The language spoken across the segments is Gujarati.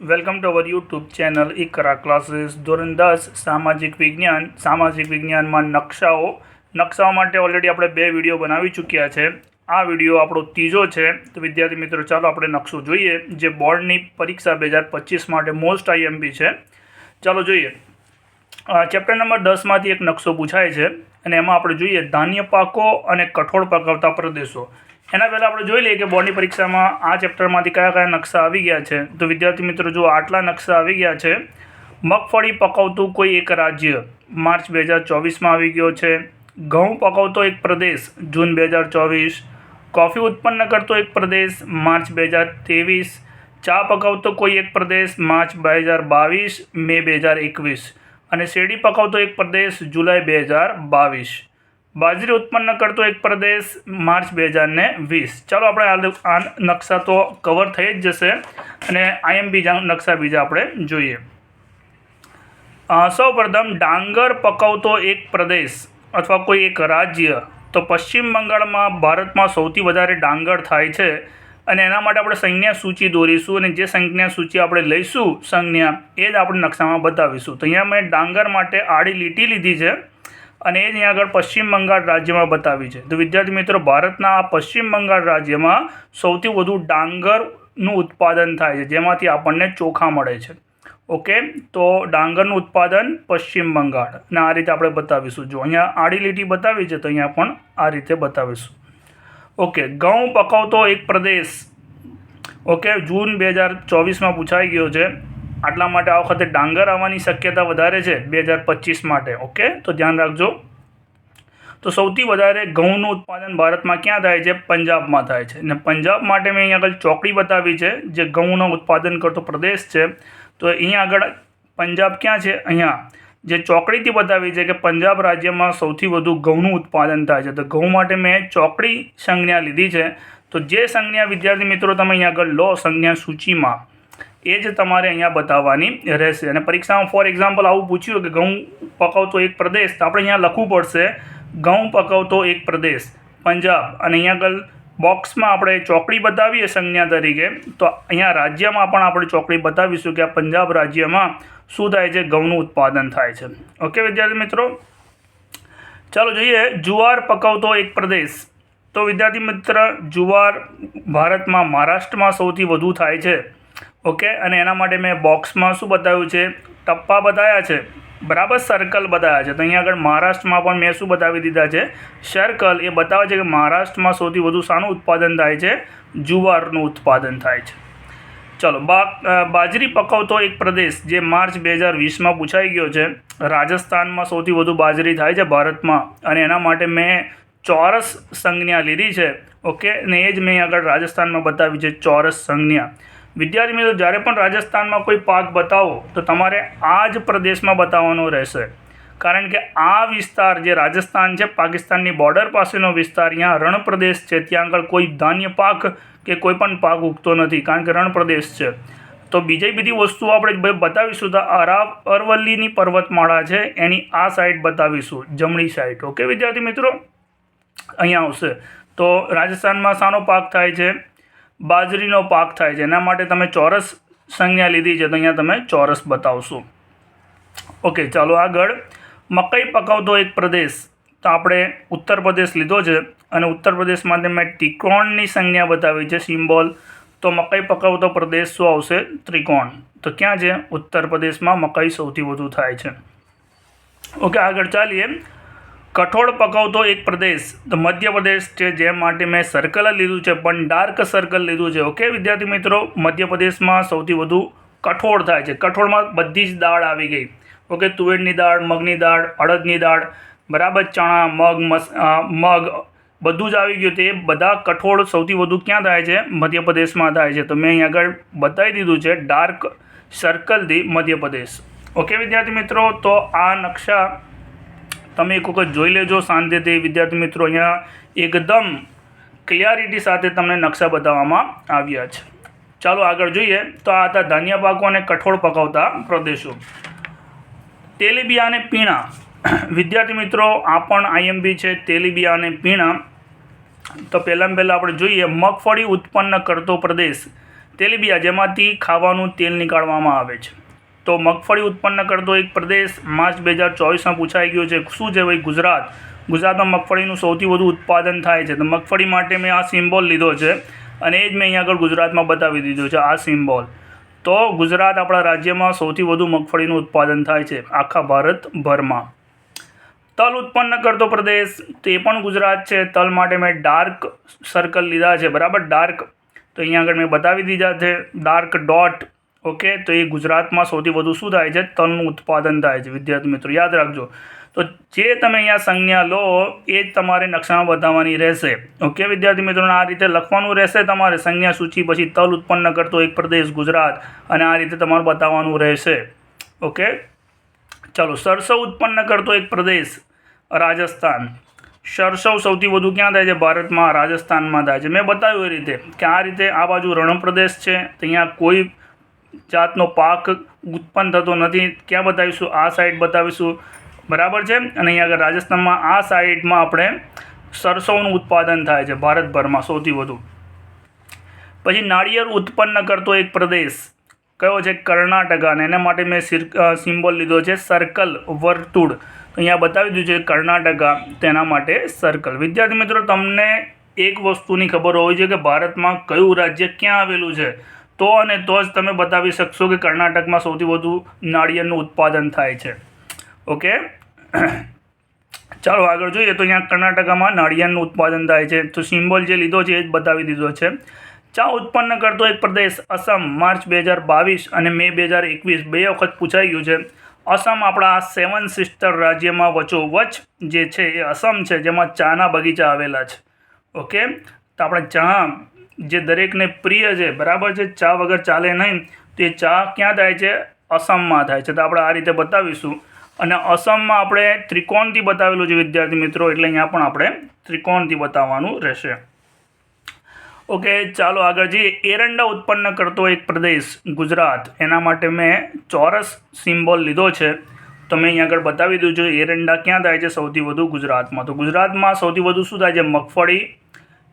Welcome to our YouTube channel Iqra classes ધોરણ દસ, સામાજિક વિજ્ઞાન. સામાજિક વિજ્ઞાનમાં નકશાઓ. નકશાઓ માટે ઓલરેડી આપણે બે વીડિયો બનાવી ચૂક્યા છે. આ વીડિયો આપણો ત્રીજો છે. તો વિદ્યાર્થી મિત્રો, ચાલો આપણે નકશો જોઈએ, જે બોર્ડની પરીક્ષા બે હજાર પચીસ માટે મોસ્ટ આઈએમપી છે. ચાલો જોઈએ. ચેપ્ટર નંબર દસમાંથી એક નકશો પૂછાય છે. અને એમાં આપણે જોઈએ, ધાન્ય પાકો અને કઠોળ પકવતા પ્રદેશો. એના પહેલાં આપણે જોઈ લઈએ કે બોર્ડની પરીક્ષામાં આ ચેપ્ટરમાંથી કયા કયા નકશા આવી ગયા છે. તો વિદ્યાર્થી મિત્રો જો આટલા નકશા આવી ગયા છે. મગફળી પકવતું કોઈ એક રાજ્ય માર્ચ બે હજાર ચોવીસમાં આવી ગયો છે. ઘઉં પકવતો એક પ્રદેશ જૂન બે હજાર ચોવીસ. કોફી ઉત્પન્ન કરતો એક પ્રદેશ માર્ચ બે હજાર ત્રેવીસ. ચા પકવતો કોઈ એક પ્રદેશ માર્ચ બે હજાર બાવીસ. મે બે હજાર એકવીસ. અને શેરડી પકવતો એક પ્રદેશ જુલાઈ બે હજાર બાવીસ. બાજરી ઉત્પન્ન કરતો એક પ્રદેશ માર્ચ બે હજાર ને વીસ. ચાલો આપણે આ નકશા તો કવર થઈ જ જશે અને આઈએમ બીજા નકશા બીજા આપણે જોઈએ. સૌ પ્રથમ ડાંગર પકવતો એક પ્રદેશ અથવા કોઈ એક રાજ્ય. તો પશ્ચિમ બંગાળમાં ભારતમાં સૌથી વધારે ડાંગર થાય છે અને એના માટે આપણે સંજ્ઞા સૂચિ દોરીશું અને જે સંજ્ઞા સૂચિ આપણે લઈશું સંજ્ઞા એ જ આપણે નકશામાં બતાવીશું. તો અહીંયા મેં ડાંગર માટે આડી લીટી લીધી છે. અને એ જ અહીંયા આગળ પશ્ચિમ બંગાળ રાજ્યમાં બતાવી છે. તો વિદ્યાર્થી મિત્રો, ભારતના આ પશ્ચિમ બંગાળ રાજ્યમાં સૌથી વધુ ડાંગરનું ઉત્પાદન થાય છે, જેમાંથી આપણને ચોખા મળે છે. ઓકે? તો ડાંગરનું ઉત્પાદન પશ્ચિમ બંગાળ. અને આ રીતે આપણે બતાવીશું. જો અહીંયા આડી લીટી બતાવી છે, તો અહીંયા પણ આ રીતે બતાવીશું. ઓકે, ઘઉં પકવતો એક પ્રદેશ. ઓકે? જૂન બે હજાર ચોવીસમાં પૂછાઈ ગયો છે. આટલા માટે આ વખતે ડાંગર આવવાની શક્યતા વધારે છે બે હજાર પચીસ માટે, ઓકે? તો ધ્યાન રાખજો. તો સૌથી વધારે ઘઉંનું ઉત્પાદન ભારતમાં ક્યાં થાય છે? પંજાબમાં થાય છે. અને પંજાબ માટે મેં અહીંયા આગળ ચોકડી બતાવી છે, જે ઘઉંનું ઉત્પાદન કરતો પ્રદેશ છે. તો અહીંયા આગળ પંજાબ ક્યાં છે? અહીંયા. જે ચોકડીથી બતાવી છે કે પંજાબ રાજ્યમાં સૌથી વધુ ઘઉંનું ઉત્પાદન થાય છે. તો ઘઉં માટે મેં ચોકડી સંજ્ઞા લીધી છે. તો જે સંજ્ઞા વિદ્યાર્થી મિત્રો તમે અહીંયા આગળ લો સંજ્ઞા સૂચિમાં એ જ તમારે અહીંયા બતાવવાની રહેશે. અને પરીક્ષામાં ફોર એક્ઝામ્પલ આવું પૂછ્યું કે ઘઉં પકવતો એક પ્રદેશ, તો આપણે અહીંયા લખવું પડશે, ઘઉં પકવતો એક પ્રદેશ, પંજાબ. અને અહીંયા આગળ બોક્સમાં આપણે ચોકડી બતાવીએ સંજ્ઞા તરીકે, તો અહીંયા રાજ્યમાં પણ આપણે ચોકડી બતાવીશું કે આ પંજાબ રાજ્યમાં શું થાય છે, ઘઉંનું ઉત્પાદન થાય છે. ઓકે, વિદ્યાર્થી મિત્રો? ચાલો જોઈએ, જુવાર પકવતો એક પ્રદેશ. તો વિદ્યાર્થી મિત્ર, જુવાર ભારતમાં, મહારાષ્ટ્રમાં સૌથી વધુ થાય છે. ઓકે અને એના માટે મેં બોક્સમાં શું બતાવ્યું છે? ટપ્પા બતાવ્યા છે. બરાબર સર્કલ બતાવ્યા છે. તો અહીંયા આગળ મહારાષ્ટ્રમાં પણ મેં શું બતાવી દીધા છે? સર્કલ એ બતાવે છે કે મહારાષ્ટ્રમાં સૌથી વધુ શાનું ઉત્પાદન થાય છે? જુવારનું ઉત્પાદન થાય છે. ચલો બાજરી પકવતો એક પ્રદેશ જે માર્ચ બે હજાર વીસમાં પૂછાઈ ગયો છે. રાજસ્થાનમાં સૌથી વધુ બાજરી થાય છે ભારતમાં. અને એના માટે મેં ચોરસ સંજ્ઞા લીધી છે. ઓકે ને એ જ મેં આગળ રાજસ્થાનમાં બતાવી છે ચોરસ સંજ્ઞા. વિદ્યાર્થી મિત્રો, જ્યારે પણ રાજસ્થાનમાં કોઈ પાક બતાવો, તો તમારે આ જ પ્રદેશમાં બતાવવાનો રહેશે. કારણ કે આ વિસ્તાર જે રાજસ્થાન છે, પાકિસ્તાનની બોર્ડર પાસેનો વિસ્તાર અહીંયા રણ પ્રદેશ છે, ત્યાં આગળ કોઈ ધાન્ય પાક કે કોઈ પણ પાક ઉગતો નથી, કારણ કે રણ પ્રદેશ છે. તો બીજી બધી વસ્તુઓ આપણે બતાવીશું, તો અરાવ અરવલ્લીની પર્વતમાળા છે, એની આ સાઈડ બતાવીશું, જમણી સાઈડ ઓકે વિદ્યાર્થી મિત્રો? અહીંયા આવશે. તો રાજસ્થાનમાં શાનો પાક થાય છે? બાજરીનો પાક થાય છે. એના માટે તમે ચોરસ સંજ્ઞા લીધી છે, તો અહીંયા તમે ચોરસ બતાવશો. ઓકે, ચાલો આગળ. મકાઈ પકવતો એક પ્રદેશ. તો આપણે ઉત્તર પ્રદેશ લીધો છે અને ઉત્તર પ્રદેશમાં મેં ત્રિકોણની સંજ્ઞા બતાવી છે, સિમ્બોલ. તો મકાઈ પકવતો પ્રદેશ શું આવશે? ત્રિકોણ. તો ક્યાં છે? ઉત્તર પ્રદેશમાં મકાઈ સૌથી વધુ થાય છે. ઓકે, આગળ ચાલીએ. કઠોળ પકવતો એક પ્રદેશ, તો મધ્યપ્રદેશ છે, જે માટે મેં સર્કલ લીધું છે, પણ ડાર્ક સર્કલ લીધું છે. ઓકે વિદ્યાર્થી મિત્રો, મધ્યપ્રદેશમાં સૌથી વધુ કઠોળ થાય છે. કઠોળમાં બધી જ દાળ આવી ગઈ. ઓકે તુવેરની દાળ, મગની દાળ, અડદની દાળ, બરાબર ચણા, મગ, મસ મગ, બધું જ આવી ગયું. તે બધા કઠોળ સૌથી વધુ ક્યાં થાય છે? મધ્યપ્રદેશમાં થાય છે. તો મેં અહીં આગળ બતાવી દીધું છે ડાર્ક સર્કલથી મધ્યપ્રદેશ. ઓકે વિદ્યાર્થી મિત્રો, તો આ નકશા તમે એક વખત જોઈ લેજો શાંતિથી. વિદ્યાર્થી મિત્રો, અહીંયા એકદમ ક્લિયરિટી સાથે તમને નકશા બતાવવામાં આવ્યા છે. ચાલો આગળ જોઈએ. તો આ હતા ધાન્ય પાકો અને કઠોળ પકાવતા પ્રદેશો. તેલીબિયા અને પીણા. વિદ્યાર્થી મિત્રો, આ પણ આઈએમબી છે, તેલીબિયા અને પીણા. તો પહેલાં પહેલાં આપણે જોઈએ, મગફળી ઉત્પન્ન કરતો પ્રદેશ તેલીબિયા, જેમાંથી ખાવાનું તેલ નીકાળવામાં આવે છે. તો મગફળી ઉત્પન્ન કરતો એક પ્રદેશ માર્ચ બે હજાર ચોવીસમાં પૂછાઈ ગયો છે, શું છે ભાઈ ગુજરાત? ગુજરાતમાં મગફળીનું સૌથી વધુ ઉત્પાદન થાય છે. તો મગફળી માટે મેં આ સિમ્બોલ લીધો છે અને એ જ મેં અહીંયા આગળ ગુજરાતમાં બતાવી દીધો છે, આ સિમ્બોલ. તો ગુજરાત આપણા રાજ્યમાં સૌથી વધુ મગફળીનું ઉત્પાદન થાય છે, આખા ભારતભરમાં. તલ ઉત્પન્ન કરતો પ્રદેશ, તે પણ ગુજરાત છે. તલ માટે મેં ડાર્ક સર્કલ લીધા છે, બરાબર? ડાર્ક. તો અહીંયા આગળ મેં બતાવી દીધા છે, ડાર્ક ડોટ ઓકે તો એ ગુજરાતમાં સૌથી વધુ શું થાય છે? તલનું ઉત્પાદન થાય છે. વિદ્યાર્થી મિત્રો, યાદ રાખજો. તો જે તમે અહીંયા સંજ્ઞા લો, એ જ તમારે નકશામાં બતાવવાની રહેશે. ઓકે વિદ્યાર્થી મિત્રોને, આ રીતે લખવાનું રહેશે તમારે. સંજ્ઞા સૂચિ, પછી તલ ઉત્પન્ન કરતો એક પ્રદેશ ગુજરાત, અને આ રીતે તમારે બતાવવાનું રહેશે. ઓકે ચાલો, સરસવ ઉત્પન્ન કરતો એક પ્રદેશ, રાજસ્થાન. સરસવ સૌથી વધુ ક્યાં થાય છે? ભારતમાં, રાજસ્થાનમાં થાય છે. મેં બતાવ્યું એ રીતે કે આ રીતે આ બાજુ રણપ્રદેશ છે. તો અહીંયા કોઈ જાતનો પાક ઉત્પન્ન થતો નથી. ક્યાં બતાવીશું? આ સાઈડ બતાવીશું. બરાબર છે? અને અહીંયા આગળ રાજસ્થાનમાં આ સાઈડમાં આપણે સરસવનું ઉત્પાદન થાય છે ભારતભરમાં સૌથી વધુ. પછી નાળિયેર ઉત્પન્ન કરતો એક પ્રદેશ કયો છે? કર્ણાટકાને એના માટે મેં સિમ્બોલ લીધો છે સર્કલ વર્તુળ. તો અહીંયા બતાવી દીધું છે કર્ણાટકા તેના માટે સર્કલ વિદ્યાર્થી મિત્રો, તમને એક વસ્તુની ખબર હોવી જોઈએ કે ભારતમાં કયું રાજ્ય ક્યાં આવેલું છે? તો અને તો જ તમે બતાવી શકશો કે કર્ણાટકમાં સૌથી વધુ નાળિયેરનું ઉત્પાદન થાય છે. ઓકે? ચાલો આગળ જોઈએ તો અહીંયા કર્ણાટકામાં નાળિયેરનું ઉત્પાદન થાય છે. તો સિમ્બોલ જે લીધો છે એ જ બતાવી દીધો છે. ચા ઉત્પન્ન કરતો એક પ્રદેશ અસમ માર્ચ બે હજાર બાવીસ અને મે બે હજાર એકવીસ. બે વખત પૂછાઈ ગયું છે. અસમ આપણા સેવન સિસ્ટર રાજ્યમાં વચોવચ જે છે એ અસમ છે, જેમાં ચાના બગીચા આવેલા છે. ઓકે? તો આપણે ચા જે દરેકને પ્રિય છે, બરાબર છે? ચા વગર ચાલે નહીં. તો એ ચા ક્યાં થાય છે? અસમમાં થાય છે. તો આપણે આ રીતે બતાવીશું. અને અસમમાં આપણે ત્રિકોણથી બતાવેલું છે, વિદ્યાર્થી મિત્રો. એટલે અહીંયા પણ આપણે ત્રિકોણથી બતાવવાનું રહેશે. ઓકે, ચાલો આગળ જઈએ. એરંડા ઉત્પન્ન કરતો એક પ્રદેશ, ગુજરાત. એના માટે મેં ચોરસ સિમ્બોલ લીધો છે. તો મેં અહીંયા આગળ બતાવી દીધું છે, એરંડા ક્યાં થાય છે? સૌથી વધુ ગુજરાતમાં. તો ગુજરાતમાં સૌથી વધુ શું થાય છે? મગફળી,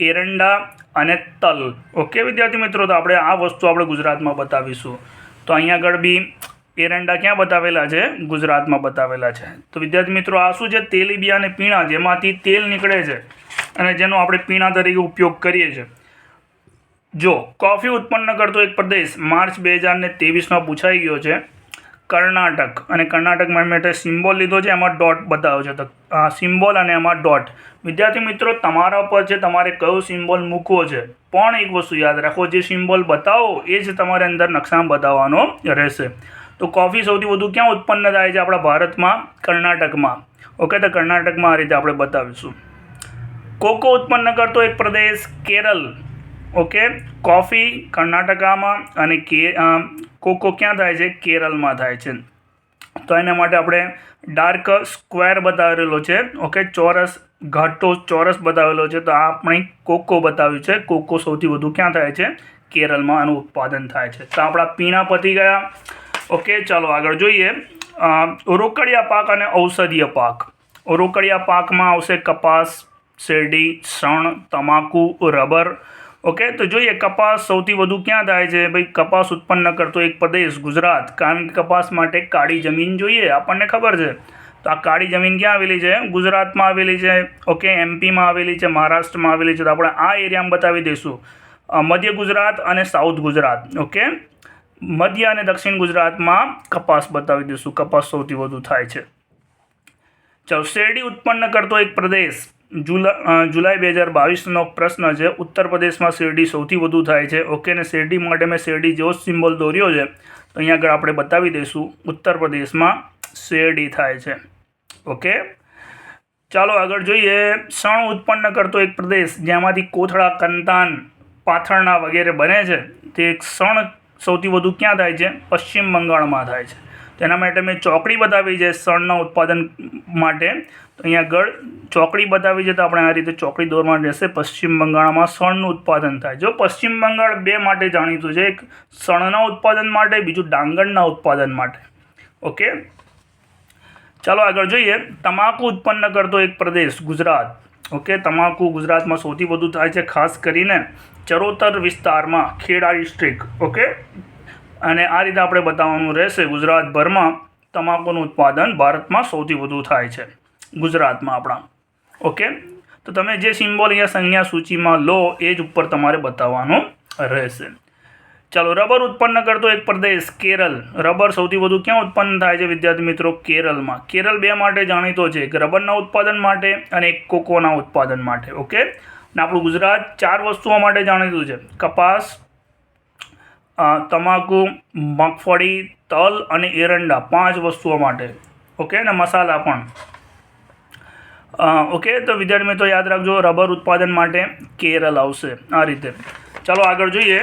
એરંડા અને તલ. ઓકે વિદ્યાર્થી મિત્રો, તો આપણે આ વસ્તુ આપણે ગુજરાતમાં બતાવીશું. તો અહીંયા આગળ બી એરંડા ક્યાં બતાવેલા છે? ગુજરાતમાં બતાવેલા છે. તો વિદ્યાર્થી મિત્રો, આ શું છે? તેલીબિયા અને પીણા, જેમાંથી તેલ નીકળે છે અને જેનો આપણે પીણા તરીકે ઉપયોગ કરીએ છીએ. જો, કોફી ઉત્પન્ન કરતો એક પ્રદેશ માર્ચ બે હજાર ને ત્રેવીસમાં પૂછાઈ ગયો છે. કર્ણાટક. અને કર્ણાટકમાં માટે સિમ્બોલ લીધો છે, એમાં ડોટ બતાવ્યો છે. આ સિમ્બોલ અને એમાં ડોટ. વિદ્યાર્થી મિત્રો, તમારા પર છે તમારે કયો સિમ્બોલ મૂકવો છે, પણ એક વસ્તુ યાદ રાખો, જે સિમ્બોલ બતાવો, એ જ તમારે અંદર નકશામાં બતાવવાનો રહેશે. તો કોફી સૌથી વધુ ક્યાં ઉત્પન્ન થાય છે આપણા ભારતમાં? કર્ણાટકમાં. ઓકે, તો કર્ણાટકમાં આ રીતે આપણે બતાવીશું. કોકો ઉત્પન્ન કરતો એક પ્રદેશ કેરળ ઓકે, કોફી કર્ણાટકામાં અને કે કોકો ક્યાં થાય છે? કેરળમાં થાય છે. તો એના માટે આપણે ડાર્ક સ્ક્વેર બતાવેલો છે. ઓકે, ચોરસ ઘાટો ચોરસ બતાવેલો છે. તો આ આપણે કોકો બતાવ્યું છે. કોકો સૌથી વધુ ક્યાં થાય છે? કેરળમાં આનું ઉત્પાદન થાય છે. તો આપણા પીણા પતી ગયા. ઓકે, ચાલો આગળ જોઈએ. રોકડિયા પાક અને ઔષધીય પાક. રોકડિયા પાકમાં આવશે કપાસ, શેરડી, શણ, તમાકુ, રબર ઓકે તો જોઈએ કપાસ સૌથી વધુ ક્યાં થાય છે? ભાઈ, કપાસ ઉત્પન્ન કરતો એક પ્રદેશ, ગુજરાત. કારણ કે કપાસ માટે કાળી જમીન જોઈએ, આપણને ખબર છે. તો આ કાળી જમીન ક્યાં આવેલી છે? ગુજરાતમાં આવેલી છે. ઓકે એમપીમાં આવેલી છે, મહારાષ્ટ્રમાં આવેલી છે. તો આપણે આ એરિયામાં બતાવી દઈશું. મધ્ય ગુજરાત અને સાઉથ ગુજરાત. ઓકે મધ્ય અને દક્ષિણ ગુજરાતમાં કપાસ બતાવી દઈશું. કપાસ સૌથી વધુ થાય છે. ચાલો શેરડી ઉત્પન્ન કરતો એક પ્રદેશ. જુલા જુલાઈ બે હજાર બાવીસનો પ્રશ્ન છે, ઉત્તર પ્રદેશમાં શેરડી સૌથી વધુ થાય છે. ઓકે, ને શેરડી માટે મેં શેરડી જેવો સિમ્બોલ દોર્યો છે. તો અહીંયા આગળ આપણે બતાવી દઈશું, ઉત્તર પ્રદેશમાં શેરડી થાય છે. ઓકે? ચાલો, આગળ જોઈએ. શણ ઉત્પન્ન કરતો એક પ્રદેશ જેમાંથી કોથળા, કંતાન, પાથરણા વગેરે બને છે. તે એક શણ સૌથી વધુ ક્યાં થાય છે? પશ્ચિમ બંગાળમાં થાય છે. તેના માટે મેં ચોકડી બતાવી છે શણના ઉત્પાદન માટે. તો અહીંયા આગળ ચોકડી બતાવી છે તો આપણે આ રીતે ચોકડી દોરવાની રહેશે. પશ્ચિમ બંગાળમાં શણનું ઉત્પાદન થાય. જો પશ્ચિમ બંગાળ બે માટે જાણીતું છે. એક શણના ઉત્પાદન માટે, બીજું ડાંગરના ઉત્પાદન માટે. ઓકે ચાલો આગળ જોઈએ. તમાકુ ઉત્પન્ન કરતો એક પ્રદેશ, ગુજરાત. ઓકે તમાકુ ગુજરાતમાં સૌથી વધુ થાય છે, ખાસ કરીને ચરોતર વિસ્તારમાં ખેડા ડિસ્ટ્રિક્ટ ઓકે અને આ રીતે આપણે બતાવવાનું રહેશે, ગુજરાતભરમાં તમાકુનું ઉત્પાદન ભારતમાં સૌથી વધુ થાય છે, ગુજરાતમાં આપણા. ઓકે? તો તમે જે સિમ્બોલ અહીંયા સંજ્ઞા સૂચિમાં લો, એ જ ઉપર તમારે બતાવવાનું રહેશે. ચાલો, રબર ઉત્પન્ન કરતો એક પ્રદેશ, કેરલ. રબર સૌથી વધુ ક્યાં ઉત્પન્ન થાય છે, વિદ્યાર્થી મિત્રો? કેરળમાં કેરળ બે માટે જાણીતો છે, એક રબરના ઉત્પાદન માટે અને એક કોકોના ઉત્પાદન માટે. ઓકે? અને આપણું ગુજરાત ચાર વસ્તુઓ માટે જાણીતું છે, કપાસ તમાકુ, મગફળી, તલ અને એરંડા, પાંચ વસ્તુઓ માટે. ઓકે, અને મસાલા પણ. ઓકે, તો વિદ્યાર્થી મિત્રો યાદ રાખજો, રબર ઉત્પાદન માટે કેરળ આવશે આ રીતે. ચાલો આગળ જોઈએ.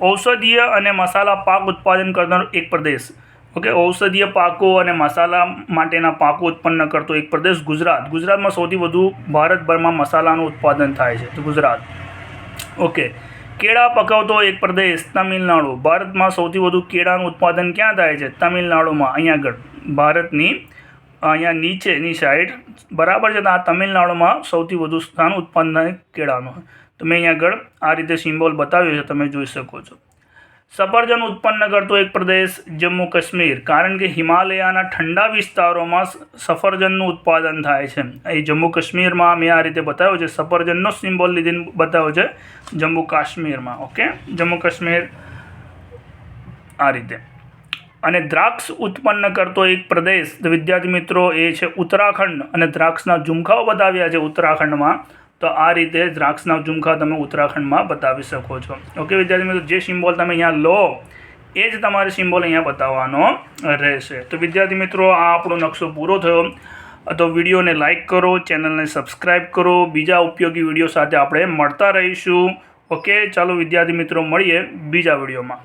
ઔષધીય અને મસાલા પાક ઉત્પાદન કરનારો એક પ્રદેશ. ઓકે, ઔષધીય પાકો અને મસાલા માટેના પાકો ઉત્પન્ન કરતો એક પ્રદેશ ગુજરાત. ગુજરાતમાં સૌથી વધુ ભારતભરમાં મસાલાનું ઉત્પાદન થાય છે તો ગુજરાત. ઓકે કેળા પકવતો એક પ્રદેશ, તમિલનાડુ. ભારતમાં સૌથી વધુ કેળાનું ઉત્પાદન ક્યાં થાય છે? તમિલનાડુમાં, અહીંયા આગળ. ભારતની, અહીંયા નીચેની સાઈડ બરાબર છે, તો આ તમિલનાડુમાં સૌથી વધુ સ્થાન ઉત્પન્ન કેળાનું. તો મેં અહીંયા આગળ આ રીતે સિમ્બોલ બતાવ્યો છે, તમે જોઈ શકો છો. સફરજન ઉત્પન્ન કરતો એક પ્રદેશ, જમ્મુ કાશ્મીર. કારણ કે હિમાલયાના ઠંડા વિસ્તારોમાં સફરજનનું ઉત્પાદન થાય છે. એ જમ્મુ કાશ્મીરમાં મેં આ રીતે બતાવ્યો છે, સફરજનનો સિમ્બોલ લીધીને બતાવ્યો છે, જમ્મુ કાશ્મીરમાં. ઓકે? જમ્મુ કાશ્મીર આ રીતે. અને દ્રાક્ષ ઉત્પન્ન કરતો એક પ્રદેશ, વિદ્યાર્થી મિત્રો, એ છે ઉત્તરાખંડ. અને દ્રાક્ષના ઝુમખાઓ બતાવ્યા છે ઉત્તરાખંડમાં. તો આ રીતે દ્રાક્ષના ઝુમખા તમે ઉત્તરાખંડમાં બતાવી શકો છો. ઓકે વિદ્યાર્થી મિત્રો, જે સિમ્બોલ તમે અહીંયા લો, એ જ તમારે સિમ્બોલ અહીંયા બતાવવાનો રહેશે. તો વિદ્યાર્થી મિત્રો, આ આપણો નકશો પૂરો થયો. તો વિડીયોને લાઇક કરો, ચેનલને સબસ્ક્રાઈબ કરો. બીજા ઉપયોગી વીડિયો સાથે આપણે મળતા રહીશું. ઓકે ચાલો વિદ્યાર્થી મિત્રો, મળીએ બીજા વિડીયોમાં.